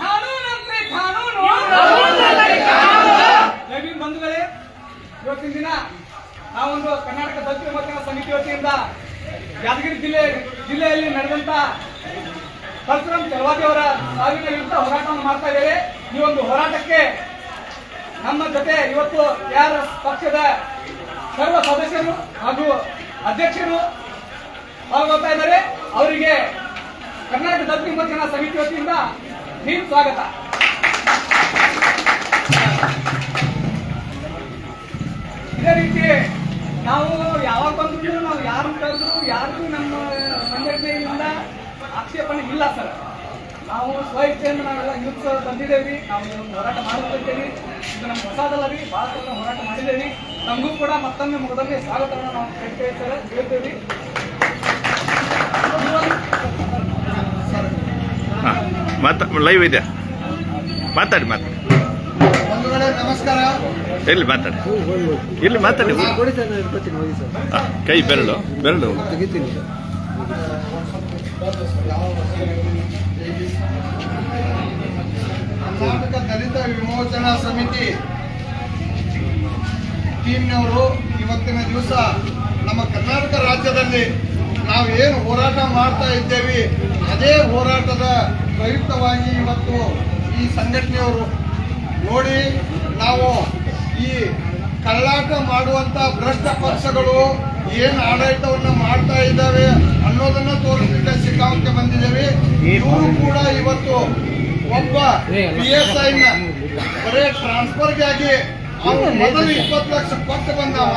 ಕಾನೂನಂತೆ ಕಾನೂನು. ಜಮೀನ್ ಬಂಧುಗಳೇ ಇವತ್ತಿನ ದಿನ ನಾವೊಂದು ಕರ್ನಾಟಕ ದತ್ತು ವಿಮೋಚನಾ ಸಮಿತಿ ವತಿಯಿಂದ ಯಾದಗಿರಿ ಜಿಲ್ಲೆ ಜಿಲ್ಲೆಯಲ್ಲಿ ನಡೆದಂತ ಪರಶುರಾಮ್ ಚಲವಾದಿ ಅವರ ಸಾವಿನ ವಿರುದ್ಧ ಹೋರಾಟವನ್ನು ಮಾಡ್ತಾ ಇದ್ದೇವೆ. ಈ ಒಂದು ಹೋರಾಟಕ್ಕೆ ನಮ್ಮ ಜೊತೆ ಇವತ್ತು ಯಾರ ಪಕ್ಷದ ಸರ್ವ ಸದಸ್ಯರು ಹಾಗೂ ಅಧ್ಯಕ್ಷರು ಪಾಲ್ಗೊಳ್ತಾ ಇದ್ದಾರೆ. ಅವರಿಗೆ ಕರ್ನಾಟಕ ದತ್ತಿ ವಿಮೋಚನಾ ಸಮಿತಿ ವತಿಯಿಂದ ನೀವು ಸ್ವಾಗತ. ಇದೇ ರೀತಿ ನಾವು ಯಾವಾಗ ಬಂದ್ರು ನಾವು ಯಾರು ಕರೆದ್ರು ಯಾರಿಗೂ ನಮ್ಮ ಸಂಘಟನೆಯಿಂದ ಆಕ್ಷೇಪಣೆ ಇಲ್ಲ ಸರ್. ನಾವು ಸ್ವ ಇಚ್ಛೆಯಿಂದ ನಾವೆಲ್ಲ ಯೂತ್ ತಂದಿದ್ದೇವೆ ನಾವು ಹೋರಾಟ ಮಾಡಬೇಕಿದ್ದೇವೆ ಇದು ನಮ್ಮ ಹೊಸದಲ್ಲ ರೀ ಭಾಳ ಹೋರಾಟ ಮಾಡಿದ್ದೇವೆ. ನಮಗೂ ಕೂಡ ಮತ್ತೊಮ್ಮೆ ಮುಗದಲ್ಲಿ ಸ್ವಾಗತವನ್ನು ನಾವು ಹೇಳ್ತೇವೆ ಸರ್, ಹೇಳ್ತೇವೆ. ಹಾಂ ಮಾತಾ ಲೈವ್ ಇದೆ. ಮಾತಾಡಿ ಮಾತಾಡಿ. ನಮಸ್ಕಾರ. ಎಲ್ಲಿ ಮಾತಾಡಿ? ಇಲ್ಲಿ ಮಾತಾಡಿ. ಕೈ ಬೆರಳು ಬೆರಳು. ಕರ್ನಾಟಕ ದಲಿತ ವಿಮೋಚನಾ ಸಮಿತಿ ಟೀಮ್ನವರು ಇವತ್ತಿನ ದಿವಸ ನಮ್ಮ ಕರ್ನಾಟಕ ರಾಜ್ಯದಲ್ಲಿ ನಾವು ಏನು ಹೋರಾಟ ಮಾಡ್ತಾ ಇದ್ದೇವೆ, ಅದೇ ಹೋರಾಟದ ಪ್ರಯುಕ್ತವಾಗಿ ಇವತ್ತು ಈ ಸಂಘಟನೆಯವರು ನೋಡಿ, ನಾವು ಈ ಕಳ್ಳಾಟ ಮಾಡುವಂತ ಭ್ರಷ್ಟ ಪಕ್ಷಗಳು ಏನು ಆಡಳಿತವನ್ನು ಮಾಡ್ತಾ ಇದ್ದಾವೆ ಅನ್ನೋದನ್ನ ತೋರಿಸಲಿಕ್ಕೆ ಸಿಕ್ಕಾಂಕೆ ಬಂದಿದ್ದೇವೆ. ಇವರು ಕೂಡ ಇವತ್ತು ಒಬ್ಬ ಪಿ ಎಸ್ ಐನ ಬರೇ ಟ್ರಾನ್ಸ್ಫರ್ಗಾಗಿ ಅವನು ಮೊದಲು ಇಪ್ಪತ್ತು ಲಕ್ಷ ಕೊಟ್ಟು ಬಂದವ.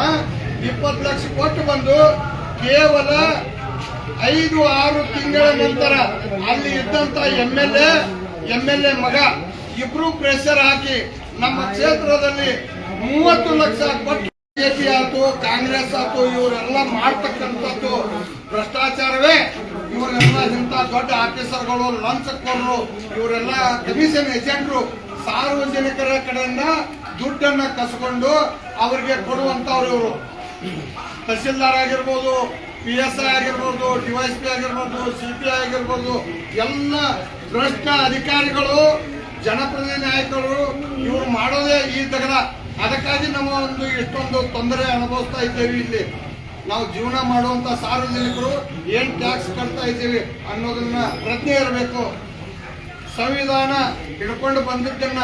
ಇಪ್ಪತ್ತು ಲಕ್ಷ ಕೊಟ್ಟು ಬಂದು ಕೇವಲ ಐದು ಆರು ತಿಂಗಳ ನಂತರ ಅಲ್ಲಿ ಇದ್ದಂತ M L A L A ಮಗ, ಇಬ್ರು ಪ್ರೆಷರ್ ಹಾಕಿ ನಮ್ಮ ಕ್ಷೇತ್ರದಲ್ಲಿ ಮೂವತ್ತು ಲಕ್ಷ ಕೊಟ್ಟು ಬಿಜೆಪಿ ಆಯ್ತು, ಕಾಂಗ್ರೆಸ್ ಆಯ್ತು, ಇವರೆಲ್ಲ ಮಾಡ್ತಕ್ಕಂಥದ್ದು ಭ್ರಷ್ಟಾಚಾರವೇ. ಇವರೆಲ್ಲ ಇಂಥ ದೊಡ್ಡ ಆಫೀಸರ್ಗಳು ಲಂಚಕೋರರು ಇವರೆಲ್ಲ ಕಮಿಷನ್ ಏಜೆಂಟ್ರು, ಸಾರ್ವಜನಿಕರ ಕಡೆಯಿಂದ ದುಡ್ಡನ್ನ ಕಸ್ಕೊಂಡು ಅವರಿಗೆ ಕೊಡುವಂತವ್ರು ಇವರು. ತಹಸೀಲ್ದಾರ್ ಆಗಿರ್ಬೋದು ಪಿ ಎಸ್ ಐ ಆಗಿರ್ಬೋದು ಡಿವೈಸ್ ಪಿ ಆಗಿರ್ಬೋದು ಸಿ ಪಿ ಐ ಆಗಿರ್ಬೋದು, ಎಲ್ಲ ಭ್ರಷ್ಟ ಅಧಿಕಾರಿಗಳು, ಜನಪ್ರತಿನಿಧಿ ನಾಯಕರು, ಇವರು ಮಾಡೋದೇ ಈ ತಗದ. ಅದಕ್ಕಾಗಿ ನಮ್ಮ ಒಂದು ಇಷ್ಟೊಂದು ತೊಂದರೆ ಅನುಭವಿಸ್ತಾ ಇದ್ದೇವೆ ಇಲ್ಲಿ. ನಾವು ಜೀವನ ಮಾಡುವಂತ ಸಾರ್ವಜನಿಕರು ಏನ್ ಟ್ಯಾಕ್ಸ್ ಕಟ್ತಾ ಇದ್ದೀವಿ ಅನ್ನೋದನ್ನ ಪ್ರಜ್ಞೆ ಇರಬೇಕು. ಸಂವಿಧಾನ ಹಿಡ್ಕೊಂಡು ಬಂದಿದ್ದನ್ನ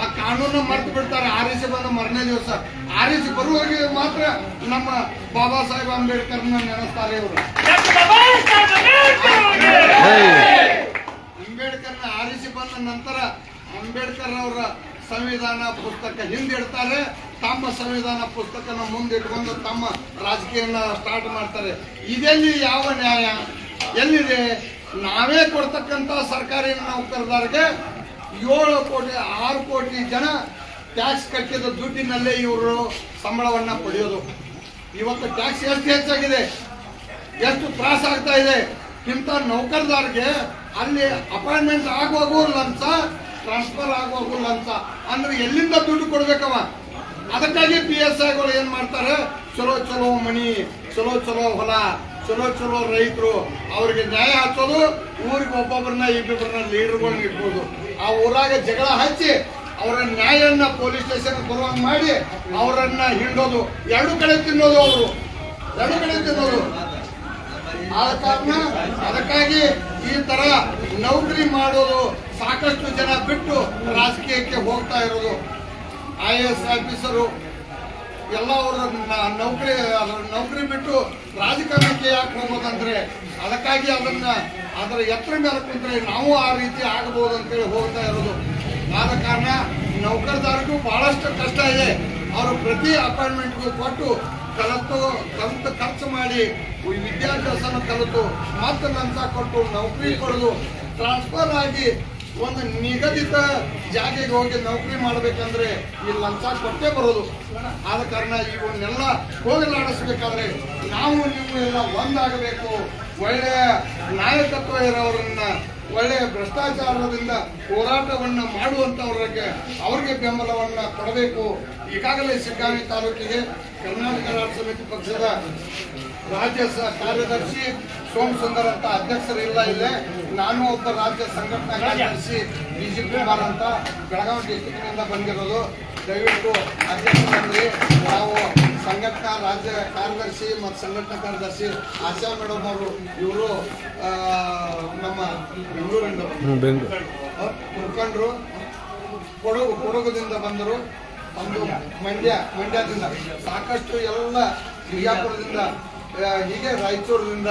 ಆ ಕಾನೂನು ಮರ್ತು ಬಿಡ್ತಾರೆ. ಆರಿಸಿ ಬಂದ ಮರನೇ ದಿವಸ. ಆರಿಸಿ ಬರುವಾಗ ಮಾತ್ರ ನಮ್ಮ ಬಾಬಾ ಸಾಹೇಬ್ ಅಂಬೇಡ್ಕರ್ ನೆನೆಸ್ತಾರೆ ಇವರು. ಅಂಬೇಡ್ಕರ್ನ ಆರಿಸಿ ಬಂದ ನಂತರ ಅಂಬೇಡ್ಕರ್ ಅವರ ಸಂವಿಧಾನ ಪುಸ್ತಕ ಹಿಂದಿಡ್ತಾರೆ. ತಮ್ಮ ಸಂವಿಧಾನ ಪುಸ್ತಕನ ಮುಂದಿಟ್ಕೊಂಡು ತಮ್ಮ ರಾಜಕೀಯನ ಸ್ಟಾರ್ಟ್ ಮಾಡ್ತಾರೆ. ಇದೆಲ್ಲಿ ಯಾವ ನ್ಯಾಯ? ಎಲ್ಲಿದೆ? ನಾವೇ ಕೊಡ್ತಕ್ಕಂತ ಸರ್ಕಾರಿ ನೌಕರದಾರಿಗೆ ಏಳು ಕೋಟಿ, ಆರು ಕೋಟಿ ಜನ ಟ್ಯಾಕ್ಸ್ ಕಟ್ಟಿದ ದುಡ್ಡಿನಲ್ಲೇ ಇವರು ಸಂಬಳವನ್ನ ಪಡೆಯೋದು. ಇವತ್ತು ಟ್ಯಾಕ್ಸ್ ಎಷ್ಟು ಹೆಚ್ಚಾಗಿದೆ? ಎಷ್ಟು ತ್ರಾಸ ಆಗ್ತಾ ಇದೆ? ಇಂಥ ನೌಕರದಾರ್ಗೆ ಅಲ್ಲಿ ಅಪಾಯಿಂಟ್ಮೆಂಟ್ ಆಗುವಾಗೂ ಲಂಚ ಟ್ರಾನ್ಸ್ಫರ್ ಆಗುವಾಗೂ ಲಂಚ. ಅಂದ್ರೆ ಎಲ್ಲಿಂದ ದುಡ್ಡು ಕೊಡ್ಬೇಕವ? ಅದಕ್ಕಾಗಿ ಪಿ ಎಸ್ ಐಗಳು ಏನ್ ಮಾಡ್ತಾರೆ? ಚಲೋ ಚಲೋ ಮನಿ, ಚಲೋ ಚಲೋ ಹೊಲ, ಚಲೋ ಚಲೋ ರೈತರು, ಅವ್ರಿಗೆ ನ್ಯಾಯ ಹಚ್ಚೋದು ಊರಿಗೆ ಒಬ್ಬೊಬ್ಬರನ್ನ ಇಬ್ಬೊಬ್ಬರನ್ನ ಲೀಡರ್ಗಳನ್ನ ಇಟ್ಬೋದು. ಆ ಊರಾಗ ಜಗಳ ಹಚ್ಚಿ ಅವರ ನ್ಯಾಯನ್ನ ಪೊಲೀಸ್ ಸ್ಟೇಷನ್ ಬರುವಂಗ್ ಮಾಡಿ ಅವರನ್ನ ಹಿಂಡೋದು. ಎರಡು ಕಡೆ ತಿನ್ನೋದು ಅವರು. ಎರಡು ಕಡೆ ತಿನ್ನೋದು. ಆದ ಕಾರಣ ಅದಕ್ಕಾಗಿ ಈ ತರ ನೌಕರಿ ಮಾಡೋದು ಸಾಕಷ್ಟು ಜನ ಬಿಟ್ಟು ರಾಜಕೀಯಕ್ಕೆ ಹೋಗ್ತಾ ಇರೋದು. ಐ ಎಸ್ ಆಫೀಸರು ಎಲ್ಲ ಅವರ ನೌಕರಿ ನೌಕರಿ ಬಿಟ್ಟು ರಾಜಕಾರಣಕ್ಕೆ ಯಾಕೆ ಹೋಗೋದಂದ್ರೆ ಅದಕ್ಕಾಗಿ ಅದನ್ನ ಅದರ ಎತ್ತರ ಮೇಲೆ ಕುಂತ್ರೆ ನಾವು ಆ ರೀತಿ ಆಗಬಹುದು ಅಂತೇಳಿ ಹೋಗ್ತಾ ಇರೋದು. ಆದ ಕಾರಣ ನೌಕರದಾರರಿಗೂ ಬಹಳಷ್ಟು ಕಷ್ಟ ಇದೆ. ಅವರು ಪ್ರತಿ ಅಪಾಯಿಂಟ್ಮೆಂಟ್ಗೂ ಕೊಟ್ಟು ಕಲಿತು ಕಲಿತು, ಖರ್ಚು ಮಾಡಿ ವಿದ್ಯಾಭ್ಯಾಸನ ಕಲಿತು ಮತ್ತೆ ಲಂಚ ಕೊಟ್ಟು ನೌಕರಿ ಕೊಡೋದು ಟ್ರಾನ್ಸ್ಫರ್ ಆಗಿ ಒಂದು ನಿಗದಿತ ಜಾಗೆಗೆ ಹೋಗಿ ನೌಕರಿ ಮಾಡಬೇಕಂದ್ರೆ ಈ ಲಂಚ ಕೊಟ್ಟೇ ಬರೋದು. ಆದ ಕಾರಣ ಇವನ್ನೆಲ್ಲ ಹೋಗಲಾಡಿಸ್ಬೇಕಾದ್ರೆ ನಾವು ನೀವು ಎಲ್ಲ ಒಂದಾಗಬೇಕು. ಒಳ್ಳೆಯ ನಾಯಕತ್ವ ಇರೋರನ್ನ ಒಳ್ಳೆಯ ಭ್ರಷ್ಟಾಚಾರದಿಂದ ಹೋರಾಟವನ್ನ ಮಾಡುವಂತವ್ರಿಗೆ ಅವ್ರಿಗೆ ಬೆಂಬಲವನ್ನ ಕೊಡಬೇಕು. ಈಗಾಗಲೇ ಸಿಗ್ಗಾವಿ ತಾಲೂಕಿಗೆ ಕರ್ನಾಟಕ ರಾಜ್ಯ ಸಮಿತಿ ಪಕ್ಷದ ರಾಜ್ಯ ಕಾರ್ಯದರ್ಶಿ ಸೋಮ್ ಸುಂದರ್ ಅಂತ ಅಧ್ಯಕ್ಷರು ಇಲ್ಲ ಇಲ್ಲೇ. ನಾನು ಒಬ್ಬ ರಾಜ್ಯ ಸಂಘಟನಾ ಕಾರ್ಯದರ್ಶಿ ಬಿ ಜಿ ಕುಮಾರ್ ಅಂತ ಬೆಳಗಾವಿ ಡಿಸ್ಟಿಕ್ನಿಂದ ಬಂದಿರೋದು. ದಯವಿಟ್ಟು ಅಧ್ಯಕ್ಷರಲ್ಲಿ ನಾವು ಸಂಘಟನಾ ರಾಜ್ಯ ಕಾರ್ಯದರ್ಶಿ ಮತ್ತು ಸಂಘಟನಾ ಕಾರ್ಯದರ್ಶಿ ಆಶಾ ಮೇಡಮ್ ಅವರು ಇವರು ನಮ್ಮ ಬೆಂಗಳೂರಿಂದ ಮುಖಂಡರು ಕೊಡಗು ಕೊಡಗುದಿಂದ ಬಂದರು. ಒಂದು ಮಂಡ್ಯ ಮಂಡ್ಯದಿಂದ ಸಾಕಷ್ಟು ಎಲ್ಲ ಬಿಜಾಪುರದಿಂದ ಹೀಗೆ ರಾಯಚೂರಿನಿಂದ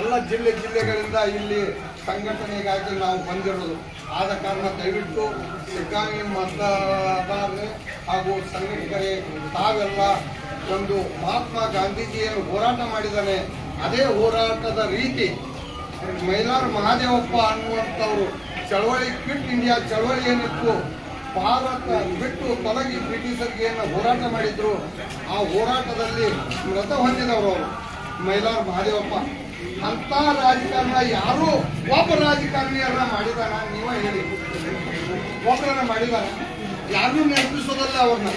ಎಲ್ಲ ಜಿಲ್ಲೆ ಜಿಲ್ಲೆಗಳಿಂದ ಇಲ್ಲಿ ಸಂಘಟನೆಗಾಗಿ ನಾವು ಬಂದಿರೋದು. ಆದ ಕಾರಣ ದಯವಿಟ್ಟು ಸಿಗ್ಗಾಂವಿ ಮತದಾರರೇ ಹಾಗೂ ಸಂಘಟಕರೇ, ತಾವೆಲ್ಲ ಒಂದು ಮಹಾತ್ಮ ಗಾಂಧೀಜಿಯನ್ನು ಹೋರಾಟ ಮಾಡಿದ್ದಾನೆ. ಅದೇ ಹೋರಾಟದ ರೀತಿ ಮೈಲಾರ ಮಹಾದೇವಪ್ಪ ಅನ್ನುವಂಥವ್ರು ಚಳವಳಿ ಕ್ವಿಟ್ ಇಂಡಿಯಾ ಚಳವಳಿ ಏನಿತ್ತು ಭಾರತ ಬಿಟ್ಟು ತೊಲಗಿ ಬ್ರಿಟಿಷರಿಗೆ ಹೋರಾಟ ಮಾಡಿದ್ರು, ಆ ಹೋರಾಟದಲ್ಲಿ ಮೃತ ಹೊಂದಿದವರು ಅವರು. ಮೈಲಾರ ಮಹಾದೇವಪ್ಪ ಅಂತ ರಾಜಕಾರಣ ಯಾರು ಒಬ್ಬ ರಾಜಕಾರಣಿಯನ್ನ ಮಾಡಿದಾನ ನೀವ ಹೇಳಿ. ಒಬ್ಬರನ್ನ ಮಾಡಿದಾನ ಯಾರನ್ನೂ ನೆನಪಿಸೋದಲ್ಲ ಅವ್ರನ್ನ.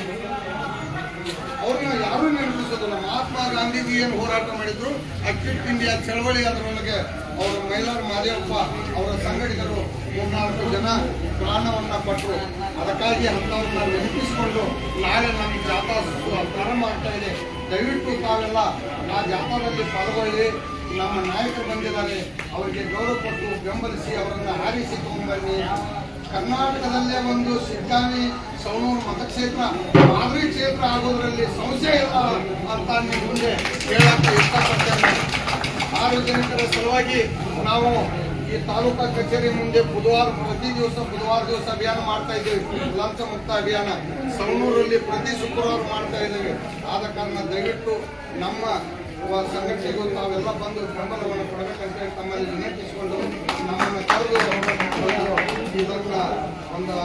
ಅವ್ರನ್ನ ಯಾರು ನೆನಪಿಸೋದಲ್ಲ. ಮಹಾತ್ಮ ಗಾಂಧೀಜಿ ಏನು ಹೋರಾಟ ಮಾಡಿದ್ರು? ಅಕ್ವಿಟ್ ಕ್ವಿಟ್ ಇಂಡಿಯಾ ಚಳವಳಿ ಅದರೊಳಗೆ ಅವರು ಮೈಲಾರ್ ಮಹಾದೇವಪ್ಪ ಅವರ ಸಂಘಟಕರು ಮೂರ್ನಾಲ್ಕು ಜನ ಪ್ರಾಣವನ್ನ ಕೊಟ್ಟರು ಅದಕ್ಕಾಗಿ ಅಂತವ್ರನ್ನ ನೆನಪಿಸಿಕೊಂಡು ನಾಳೆ ನಮ್ಮ ಜಾಥಾ ಪ್ರಾರಂಭ ಆಗ್ತಾ ಇದೆ. ದಯವಿಟ್ಟು ತಾವೆಲ್ಲ ಆ ಜಾಥಾದಲ್ಲಿ ಪಾಲ್ಗೊಳ್ಳಿ. ನಮ್ಮ ನಾಯಕರು ಬಂದಿದ್ದಾರೆ. ಅವರಿಗೆ ಗೌರವ ಕೊಟ್ಟು ಬೆಂಬಲಿಸಿ ಅವರನ್ನು ಹಾರಿಸಿ ತಗೊಂಡ್ಬನ್ನಿ ಕರ್ನಾಟಕದಲ್ಲೇ ಒಂದು ಸಿದ್ದಾನಿ ಸವಣೂರು ಮತಕ್ಷೇತ್ರ, ಮಾದರಿ ಕ್ಷೇತ್ರ ಆಗೋದರಲ್ಲಿ ಸಂಶಯ ಇಲ್ಲ ಅಂತ ನಿಮ್ಮ ಮುಂದೆ ಹೇಳಕ್ಕೆ ಇಷ್ಟಪಡ್ತೇನೆ. ಸಾರ್ವಜನಿಕರ ಸಲುವಾಗಿ ನಾವು ಈ ತಾಲೂಕಾ ಕಚೇರಿ ಮುಂದೆ ಬುಧವಾರ ಪ್ರತಿ ದಿವಸ ಬುಧವಾರ ದಿವಸ ಅಭಿಯಾನ ಮಾಡ್ತಾ ಇದ್ದೇವೆ. ಲಂಚ ಮುಕ್ತ ಅಭಿಯಾನ. ಸವಣೂರಲ್ಲಿ ಪ್ರತಿ ಶುಕ್ರವಾರ ಮಾಡ್ತಾ ಇದ್ದೇವೆ. ಆದ ಕಾರಣ ದಯವಿಟ್ಟು ನಮ್ಮ ಸಂಘಟನೆಗೂ ತಾವೆಲ್ಲ ಬಂದು ಬೆಂಬಲವನ್ನು ಕೊಡಬೇಕಂತ ತಮ್ಮಲ್ಲಿ ವಿನಂತಿಸಿಕೊಂಡು ನಮ್ಮನ್ನು ಕರೆದು ಇದನ್ನು ಒಂದು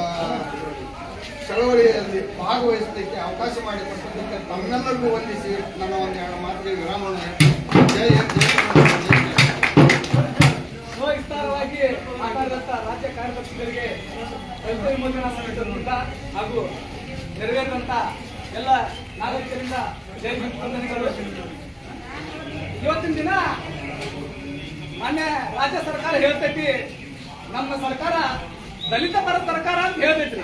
ಚಳವಳಿಯಲ್ಲಿ ಭಾಗವಹಿಸಲಿಕ್ಕೆ ಅವಕಾಶ ಮಾಡಿಕೊಟ್ಟದಕ್ಕೆ ತಮ್ಮೆಲ್ಲರಿಗೂ ವಂದಿಸಿ ನನ್ನ ಒಂದು ಎರಡು ಮಾತಿಗೆ ವಿರಾಮವನ್ನು ಜಯ ಜೈ ಕಾರ್ಯದರ್ಶಿಗಳಿಗೆ ರೈತ ವಿಮೋಚನಾ ಸಮಿತಿ ಮೂಲಕ ಹಾಗೂ ನೆರವೇರಿದಂತ ಎಲ್ಲ ನಾಗರಿಕರಿಂದ ಜೈ ಇವತ್ತಿನ ದಿನ ಮಾನ್ಯ ರಾಜ್ಯ ಸರ್ಕಾರ ಹೇಳ್ತೈತಿ, ನಮ್ಮ ಸರ್ಕಾರ ದಲಿತ ಪರ ಸರ್ಕಾರ ಅಂತ ಹೇಳ್ತೈತಿ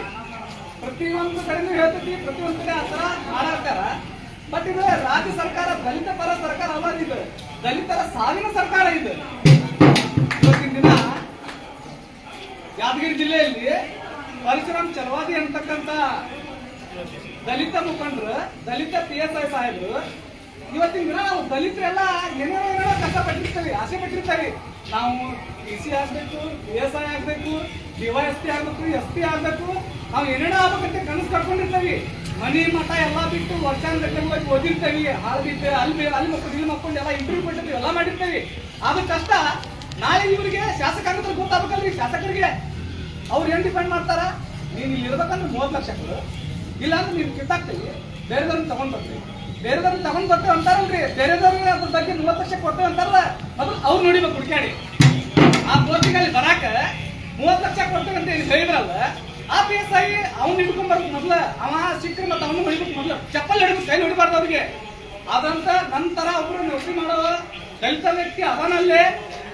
ಪ್ರತಿಯೊಂದು ಕಡೆನೂ ಹೇಳ್ತೈತಿ, ಪ್ರತಿಯೊಂದು ಕಡೆ ಆ ತರ ಮಾಡಾಡ್ತಾರ ಬಟ್ ಇದು ರಾಜ್ಯ ಸರ್ಕಾರ ದಲಿತ ಪರ ಸರ್ಕಾರ ಅಲ್ಲ ಇದು. ದಲಿತರ ಸಾವಿನ ಸರ್ಕಾರ ಇದು. ಯಾದಗಿರಿ ಜಿಲ್ಲೆಯಲ್ಲಿ ಪರಶುರಾಮ್ ಚಲವಾದಿ ಅಂತಕ್ಕಂತ ದಲಿತ ಮುಖಂಡರು, ದಲಿತ ಪಿ ಎಸ್ ಐ ಸಾಹೇಬರು, ಇವತ್ತಿನ ದಿನ ನಾವು ದಲಿತರೆಲ್ಲ ಏನೇನೋ ಕಷ್ಟ ಕಷ್ಟಪಟ್ಟಿರ್ತೀವಿ ಆಸೆ ಪಟ್ಟಿರ್ತಾರೆ ನಾವು ಪಿ ಸಿ ಆಗ್ಬೇಕು, ಪಿ ಎಸ್ ಐ ಆಗ್ಬೇಕು ಡಿವೈಎಸ್ ಪಿ ಆಗ್ಬೇಕು, ಎಸ್ ಪಿ ಆಗ್ಬೇಕು, ನಾವು ಏನೇನೋ ಆಗ್ಬೇಕಂತ ಕನಸು ಕಟ್ಕೊಂಡಿರ್ತೀವಿ ಮನೆ ಮಠ ಎಲ್ಲ ಬಿಟ್ಟು ಹೋಗಿ ಓದಿರ್ತೀವಿ. ಅಲ್ಲಿ ಅಲ್ಲಿ ಮಕ್ಕಳು ಇಲ್ಲಿ ಮಕ್ಕಳು ಎಲ್ಲ ಇಂಟರ್ವ್ಯೂ ಕೊಟ್ಟಿರ್ತೀವಿ, ಎಲ್ಲ ಮಾಡಿರ್ತೇವೆ. ಆದ ಕಷ್ಟ ನಾಳೆ ಇವರಿಗೆ ಶಾಸಕಾಂಗದಲ್ಲಿ ಗೊತ್ತಾಗಬೇಕಲ್ರಿ? ಶಾಸಕರಿಗೆ ಅವ್ರು ಏನ್ ಡಿಪೆಂಡ್ ಮಾಡ್ತಾರ? ನೀನು ಇಲ್ಲಿ ಇರ್ಬೇಕಂದ್ರೆ ಮೂವತ್ತು ಲಕ್ಷ ಕೊಡು. ಇಲ್ಲಾಂದ್ರೆ ನೀವು ಕಿತ್ತಾಕ್ತೀವಿ ಬೇರೆದವ್ರನ್ನ ತಗೊಂಡ್ ಬರ್ತೀವಿ ಬೇರೆದವ್ರನ್ನ ತಗೊಂಡ್ ಬರ್ತೇವೆ ಅಂತಾರಲ್ರಿ. ಬೇರೆದವ್ರಿಗೆ ಅದ್ರ ಬಗ್ಗೆ ಮೂವತ್ತು ಲಕ್ಷ ಕೊಡ್ತೇವೆ ಅಂತಾರಲ್ಲ ಅದ್ರ ಅವ್ರು ನೋಡಿಬೇಕು ಹುಡುಕಾಡಿ ಆ ಪೋಸ್ಟಿಗಲ್ಲಿ ಬರಾಕ ಮೂವತ್ತು ಲಕ್ಷ ಕೊಡ್ತೇವೆ ಅಂತ ಏನು ಹೇಳಿದ್ರಲ್ಲ, ಆ ಪಿ ಎಸ್ ಐ ಅವ್ನು ಹಿಡ್ಕೊಂಡ್ ಬರ್ಬೇಕು ಮೊದ್ಲ. ಅವ ಸಿಕ್ಕರೆ ಮತ್ತೆ ಅವನು ಹೊಡಿಬೇಕು ಮೊದ್ಲು. ಚಪ್ಪಲ್ ಹಿಡಿಬೇಕು, ಕೈ ಹೊಡಿಬಾರ್ದು ಅವ್ರಿಗೆ. ಅದಂತ ನಂತರ ಒಬ್ರು ನೌಕರಿ ಮಾಡೋ ದಲಿತ ವ್ಯಕ್ತಿ ಅದಾನಲ್ಲೇ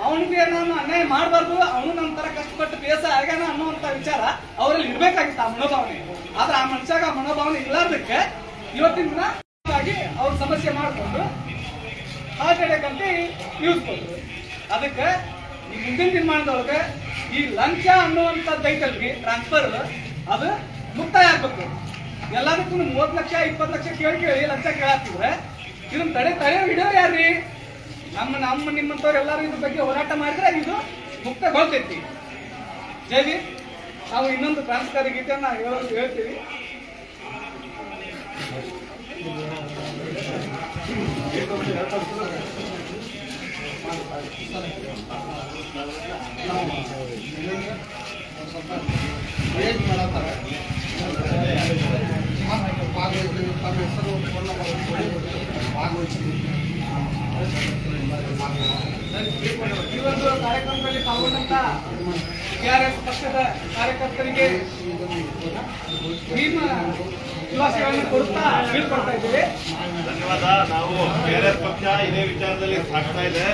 ಅವನಿಗೆ ನಾನು ಅನ್ಯಾಯ ಮಾಡಬಾರ್ದು, ಅವನು ನಮ್ಮ ತರ ಕಷ್ಟಪಟ್ಟು ಬೇಸ ಆಗ್ಯಾನ ಅನ್ನುವಂತ ವಿಚಾರ ಅವರಲ್ಲಿ ಇರ್ಬೇಕಾಗಿತ್ತು ಆ ಮನೋಭಾವನೆ. ಆದ್ರೆ ಆ ಮನುಷ್ಯಾಗ ಆ ಮನೋಭಾವನೆ ಇಲ್ಲಾರ್ದಕ್ಕೆ ಇವತ್ತಿನ ದಿನ ಅವ್ರ ಸಮಸ್ಯೆ ಮಾಡಿಕೊಂಡು ಹಾರ್ಟ್ ಅಟ್ಯಾಕ್ ಯೂಸ್ ಕೊಟ್ರು ಅದಕ್ಕೆ ಈ ಮುಂದಿನ ನಿರ್ಮಾಣದೊಳಗೆ ಈ ಲಂಚ ಅನ್ನುವಂಥದ್ದು ಐತಲ್ರಿ ಟ್ರಾನ್ಸ್ಫರ್ ಅದು ಮುಕ್ತಾಯ ಆಗ್ಬೇಕು. ಎಲ್ಲದಕ್ಕೂ ಮೂವತ್ತು ಲಕ್ಷ, ಇಪ್ಪತ್ತು ಲಕ್ಷ ಕೇಳಿ ಕೇಳಿ ಲಂಚ ಕೇಳಾಕ್ತಿದ್ರೆ ಇದನ್ನ ತಡೆ ತಡೆ ಹಿಡಿಯೋರು ಯಾರ್ರಿ? ನಮ್ಮ ನಮ್ಮ ನಿಮ್ಮಂತವ್ರು ಎಲ್ಲರೂ ಇದ್ರ ಬಗ್ಗೆ ಹೋರಾಟ ಮಾಡಿದ್ರೆ ಇದು ಮುಕ್ತಗೊಳ್ತೈತಿ ಜೈವಿ ನಾವು ಇನ್ನೊಂದು ಕ್ರಾಂತಿಕಾರಿ ಗೀತೆಯನ್ನ ಹೇಳೋದು ಹೇಳ್ತೀವಿ. ಭಾಗವಹಿಸಿ ಭಾಗವಹಿಸಿ ಹೆಸರು ಭಾಗವಹಿಸ್ತೀವಿ ಈ ಒಂದು ಕಾರ್ಯಕ್ರಮದಲ್ಲಿ ಪಾಲ್ಗೊಂಡಂತ ಟಿಆರ್ಎಸ್ ಪಕ್ಷದ ಕಾರ್ಯಕರ್ತರಿಗೆ ಭೀಮ ಶುಭಾಶಯಗಳನ್ನು ಕೊಡುತ್ತಾ ಬೀಳ್ಕೊಡ್ತಾ ಇದ್ದೀವಿ. ಧನ್ಯವಾದ. ನಾವು ಕೆಆರ್ಎಸ್ ಪಕ್ಷ ಇದೇ ವಿಚಾರದಲ್ಲಿ ಸಾಕ್ತಾ ಇದೆ.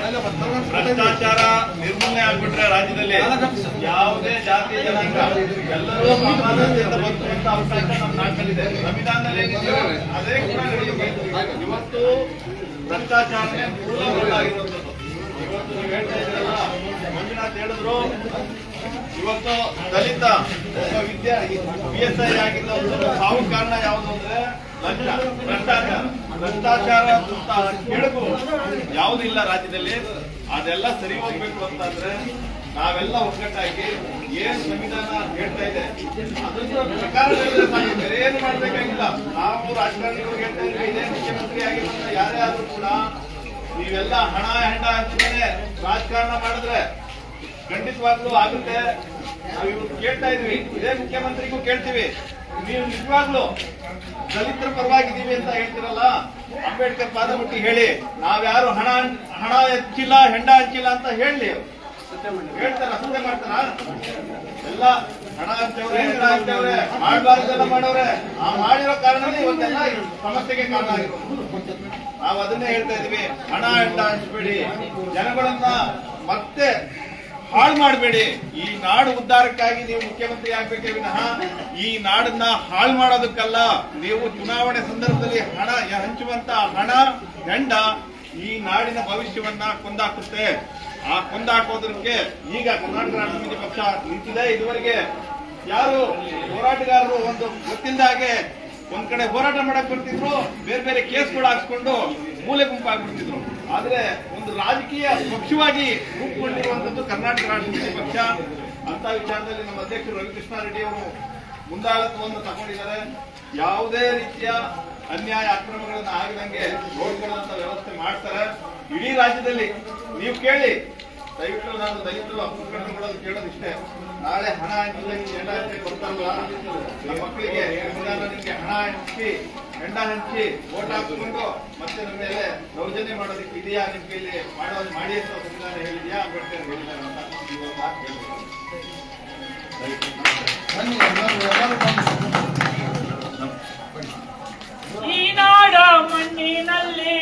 ಭ್ರಷ್ಟಾಚಾರ ನಿರ್ಮೂಲನೆ ಆಗ್ಬಿಟ್ರೆ ರಾಜ್ಯದಲ್ಲಿ ಯಾವುದೇ ಜಾತಿ ಜನಾಂಗ ಎಲ್ಲರೂ ಸಮಾನತೆಯಿಂದ ಬದುಕುವಂತ ಅವಕಾಶ ನಮ್ಮ ನಾಡಿನಲ್ಲಿದೆ. ಸಂವಿಧಾನದಲ್ಲಿ ಅದೇ ಕೂಡ ಇವತ್ತು ಭ್ರಷ್ಟಾಚಾರನೇ ಮೂಲವಾಗಿರುವಂಥದ್ದು ಇವತ್ತು ನೀವು ಹೇಳ್ತಾ ಇದ್ದೀರಲ್ಲ, ಮಂಜುನಾಥ್ ಹೇಳಿದ್ರು, ಇವತ್ತು ದಲಿತ ಒಬ್ಬ ವಿದ್ಯಾ ಪಿ ಎಸ್ ಐ ಆಗಿದ್ದ ಸಾವು ಕಾರಣ ಯಾವುದು ಅಂದ್ರೆ ಲಂಚ, ಭ್ರಷ್ಟಾಚಾರ. ಭ್ರಷ್ಟಾಚಾರ ಕೆಳಗು ಯಾವುದು ಇಲ್ಲ ರಾಜ್ಯದಲ್ಲಿ. ಅದೆಲ್ಲ ಸರಿ ಹೋಗ್ಬೇಕು ಅಂತಂದ್ರೆ ನಾವೆಲ್ಲ ಒಗ್ಗಟ್ಟಾಗಿ ಏನು ಸಂವಿಧಾನ ಹೇಳ್ತಾ ಇದೆ, ಅದನ್ನ ಪ್ರಕಾರ. ಬೇರೆ ಏನು ಮಾಡ್ಬೇಕಾಗಿಲ್ಲ. ನಾವು ರಾಜಕಾರಣಿಗಳು ಹೇಳ್ತಾ ಇದ್ರೆ ಇದೇ ಮುಖ್ಯಮಂತ್ರಿ ಆಗಿರುವಂತ ಯಾರೇ ಆದ್ರೂ ಕೂಡ ನೀವೆಲ್ಲ ಹಣ ಹೆಂಡ ಹಂಚಿದ್ರೆ ರಾಜಕಾರಣ ಮಾಡಿದ್ರೆ ಖಂಡಿತವಾಗ್ಲೂ ಆಗುತ್ತೆ. ನಾವು ಇವತ್ತು ಕೇಳ್ತಾ ಇದ್ವಿ ಇದೇ ಮುಖ್ಯಮಂತ್ರಿಗೂ ಕೇಳ್ತೀವಿ. ನೀವು ನಿಜವಾಗ್ಲೂ ದಲಿತರ ಪರವಾಗಿದ್ದೀವಿ ಅಂತ ಹೇಳ್ತಿರಲ್ಲ, ಅಂಬೇಡ್ಕರ್ ಪಾದ ಮುಟ್ಟಿ ಹೇಳಿ, ನಾವ್ಯಾರು ಹಣ ಹಣ ಹಂಚಿಲ್ಲ ಹೆಂಡ ಹಂಚಿಲ್ಲ ಅಂತ ಹೇಳಿ. ಹೇಳ್ತಾರ ಸತ್ಯ ಮಾಡ್ತಾರ? ಎಲ್ಲ ಹಣ ಆ ಮಾಡಿರೋ ಕಾರಣನೇ ಸಮಸ್ಯೆಗೆ ಕಾರಣ ಆಗಿರೋದು. ನಾವು ಅದನ್ನೇ ಹೇಳ್ತಾ ಇದೀವಿ ಹಣ ಅಂತ ಹಂಚಬೇಡಿ. ಜನಗಳನ್ನ ಮತ್ತೆ ಹಾಳು ಮಾಡಬೇಡಿ. ಈ ನಾಡು ಉದ್ಧಾರಕ್ಕಾಗಿ ನೀವು ಮುಖ್ಯಮಂತ್ರಿ ಆಗ್ಬೇಕೇ ವಿನಃ, ಈ ನಾಡನ್ನ ಹಾಳು ಮಾಡೋದಕ್ಕಲ್ಲ, ನೀವು ಚುನಾವಣೆ ಸಂದರ್ಭದಲ್ಲಿ ಹಣ ಹಂಚುವಂತ ಹಣ ಹೆಂಡ ಈ ನಾಡಿನ ಭವಿಷ್ಯವನ್ನ ಕೊಂದಾಕುತ್ತೆ. ಆ ಕೊಂದಾಕೋದಕ್ಕೆ ಈಗ ಕರ್ನಾಟಕ ರಾಷ್ಟ್ರ ಸಮಿತಿ ಪಕ್ಷ ನಿಂತಿದೆ. ಇದುವರೆಗೆ ಯಾರು ಹೋರಾಟಗಾರರು ಒಂದು ಗೊತ್ತಿಲ್ಲದ ಹಾಗೆ ಒಂದ್ ಕಡೆ ಹೋರಾಟ ಮಾಡಕ್ ಬರ್ತಿದ್ರು, ಬೇರೆ ಬೇರೆ ಕೇಸ್ಗಳು ಹಾಕ್ಸ್ಕೊಂಡು ಮೂಲೆ ಗುಂಪಾಗ್ಬಿಡ್ತಿದ್ರು ಆದ್ರೆ ಒಂದು ರಾಜಕೀಯ ಪಕ್ಷವಾಗಿ ರೂಪುಗೊಂಡಿರುವಂತದ್ದು ಕರ್ನಾಟಕ ರಾಷ್ಟ್ರ ಸಮಿತಿ ಪಕ್ಷ. ಅಂತ ವಿಚಾರದಲ್ಲಿ ನಮ್ಮ ಅಧ್ಯಕ್ಷರು ರವಿಕೃಷ್ಣ ರೆಡ್ಡಿ ಅವರು ಮುಂದಾಳತ್ವವನ್ನು ತಗೊಂಡಿದ್ದಾರೆ. ಯಾವುದೇ ರೀತಿಯ ಅನ್ಯಾಯ ಅಕ್ರಮಗಳನ್ನ ಆಗದಂಗೆ ನೋಡ್ಕೊಳ್ಳುವಂತ ವ್ಯವಸ್ಥೆ ಮಾಡ್ತಾರೆ. ಇಡೀ ರಾಜ್ಯದಲ್ಲಿ ನೀವು ಕೇಳಿ ದಯವಿಟ್ಟು ನಾನು ದಯವಿಟ್ಟು ಅಪ್ಪು ಕಂಡುಕೊಳ್ಳೋದು ಕೇಳೋದಿಷ್ಟೇ ನಾಳೆ ಹಣ ಹಾಕಿದ್ರೆ ಹೆಂಡ ಹಂಚಿ ಕೊಡ್ತಾರಲ್ಲ, ನಮ್ಮ ಮಕ್ಕಳಿಗೆ ನಿಮಗೆ ಹಣ ಹಂಚಿ ಹೆಂಡ ಹಂಚಿ ಓಟ್ ಹಾಕಿಕೊಂಡು ಮತ್ತೆ ನಮ್ಮ ಮೇಲೆ ದೌರ್ಜನ್ಯ ಮಾಡೋದಕ್ಕೆ ಇದೆಯಾ ನಿಮ್ಗೆ ಇಲ್ಲಿ ಮಾಡೋದು ಮಾಡಿ ಅಂತ ಸಂವಿಧಾನ ಹೇಳಿದ್ಯಾ? ಅಂಬೇಡ್ಕರ್ ಹೇಳಿದ್ದಾರೆ ಅಂತ ಈ ನಾಡ ಮಣ್ಣಿನಲ್ಲಿ.